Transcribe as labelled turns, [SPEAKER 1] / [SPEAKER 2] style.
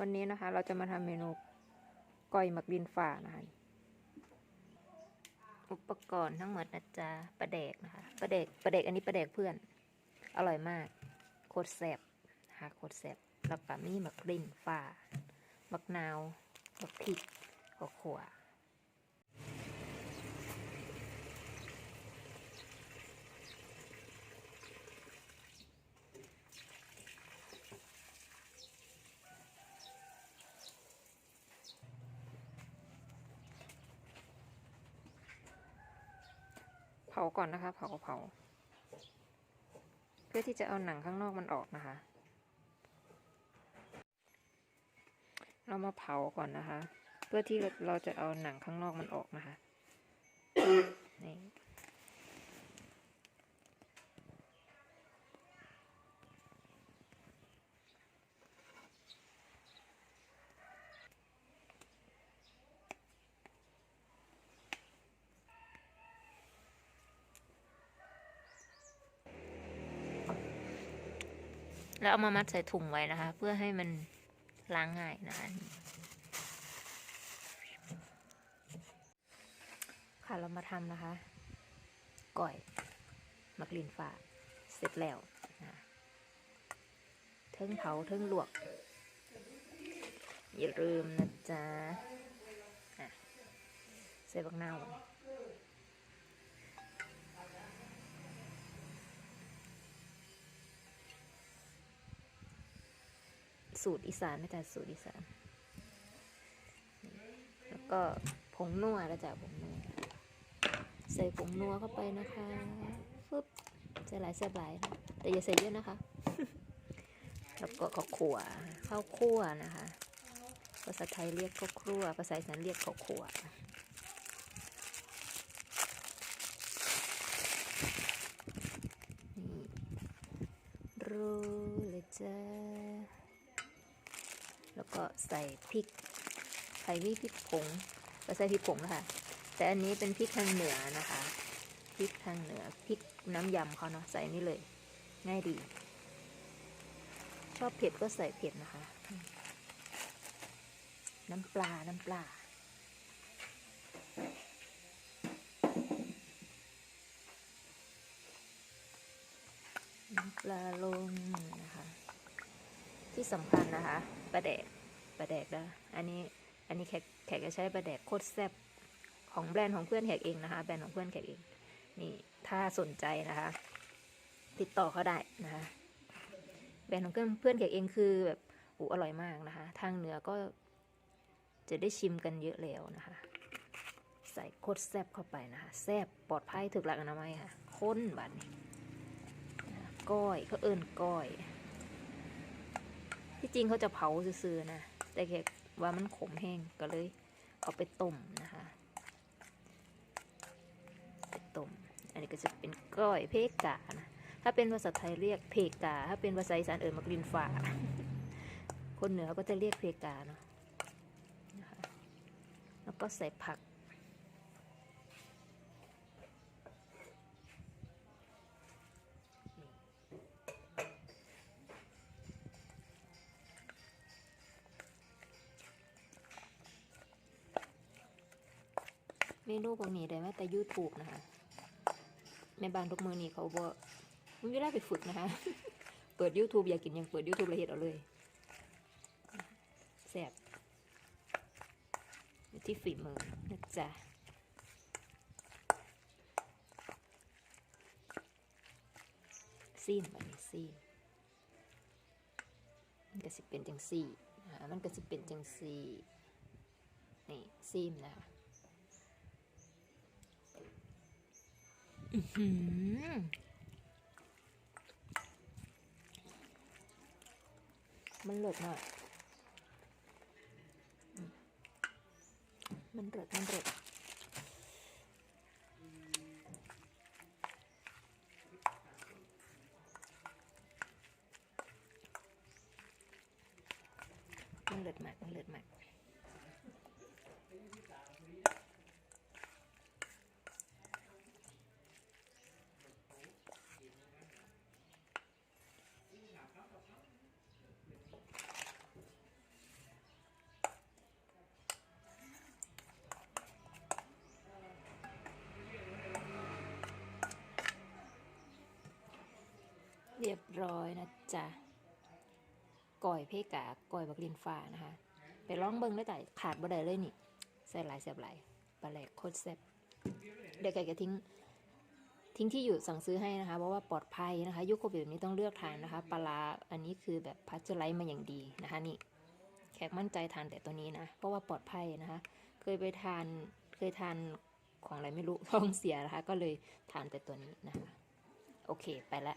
[SPEAKER 1] วันนี้นะคะ เราจะมาทำเมนูก้อยหมักดินฝ่านะคะอุปกรณ์ทั้งหมดนะจ๊ะปลาแดกนะคะปลาแดกปลาแดกอันนี้ปลาแดกเพื่อน อร่อยมากโคตรแซ่บนะคะโคตรแซ่บแล้วก็มีหมักดินฝ่าหมักนาวหมักพริกข้าวขวา เผาก่อนนะคะ เผาเผา เพื่อที่จะเอาหนังข้างนอกมันออกนะคะ เรามาเผาก่อนนะคะ เพื่อที่เราจะเอาหนังข้างนอกมันออกนะคะ นี่ แล้วเอามามัดใส่ถุงไว้นะคะ เพื่อให้มันล้างง่ายนะคะค่ะเรามาทำนะคะก่อยมักลินฝาเสร็จแล้วนะเทิงเผาเทิงลวก อย่าลืมนะจ๊ะอะใส่บักนาว สูตรอีสานนะจ๊ะสูตรอีสาน แล้วก็ผงนัวแล้วจ้ะผงนัวใส่ผงนัวเข้าไปนะคะฟึบใส่หลายแซ่บหลายแต่อย่าใส่เยอะนะคะ แล้วก็ข้าวขั่วข้าวคั่วนะคะ ภาษาไทยเรียกข้าวคั่วภาษาอีสานเรียกข้าวขั่วนี่โรยเลยจ้า แล้ว ก็ใส่พริกใส่มีพริกผงก็ใส่พริกผงนะคะแต่อันนี้เป็นพริกทางเหนือนะคะพริกทางเหนือพริกน้ำยำเขาเนาะใส่นี่เลย ง่ายดี ชอบเผ็ดก็ใส่เผ็ดนะคะ น้ำปลาน้ำปลาน้ำปลาลงนะคะ ที่สำคัญนะคะปลาแดก ลาแดกนะอันนี้อันนี้แขกแขกจะใช้ปลาแดกโคตรแซ่บของแบรนด์ของเพื่อนแขกเองนะคะ แบรนด์ของเพื่อนแขกเอง นี่ถ้าสนใจนะคะ ติดต่อเขาได้นะคะ แบรนด์ของเพื่อนเพื่อนแขกเองคือแบบอูอร่อยมากนะคะ ทางเหนือก็จะได้ชิมกันเยอะแล้วนะคะ ใส่โคตรแซ่บเข้าไปนะคะ แซ่บปลอดภัยถึกหลักอนามัยค่ะ ข้นบัดนี้นะคะก้อยเขาเอิ้นก้อย ที่จริงเขาจะเผาซื่อๆนะ แต่แค่ว่ามันขมแห้งก็เลย เอาไปต้มนะคะไปต้ม อันนี้ก็จะเป็นก้อยเพกานะถ้าเป็นภาษาไทยเรียกเพกา ถ้าเป็นภาษาอีสานเอ่ยมักลินฝาคนเหนือก็จะเรียกเพกาเนาะะะแล้วก็ใส่ผัก เมนูพวกนี้ได้มาแต่ YouTube นะคะในบ้านทุกมือนี้เขาบอกมันไม่ได้ไปฝึกนะคะ เปิด YouTube อยากกินยังเปิด YouTube เลยเห็ดเอาเลยแซ่บที่ฝีมือนะจ๊ะซีนแบบนี้ซีนมันก็สิเป็นจังซี่มันก็สิเป็นจังซี่นี่ซีมนะคะ อื้อหือ มันเลิศมากอืมมันเลิศมันเลิศมันเลิศมากมันเลิศมาก เรียบร้อยนะจ๊ะก่อยเพกาก่อยบักลินฟ้านะคะ ไปลองเบิ้งได้แต่ขาดบ่ได้เลยนี่ใส่หลายแซ่บหลายปลาแหลกโคตรแซ่บเดี๋ยวไก่จะทิ้ง ทิ้งที่อยู่สั่งซื้อให้นะคะ เพราะว่าปลอดภัยนะคะ ยุคโควิดแบบนี้ต้องเลือกทานนะคะ ปลาร้าอันนี้คือแบบพัชเจอร์ไลท์มาอย่างดีนะคะนี่ แขกมั่นใจทานแต่ตัวนี้นะ เพราะว่าปลอดภัยนะคะ เคยไปทาน เคยทานของอะไรไม่รู้ท้องเสียนะคะ ก็เลยทานแต่ตัวนี้นะคะ โอเค ไปละ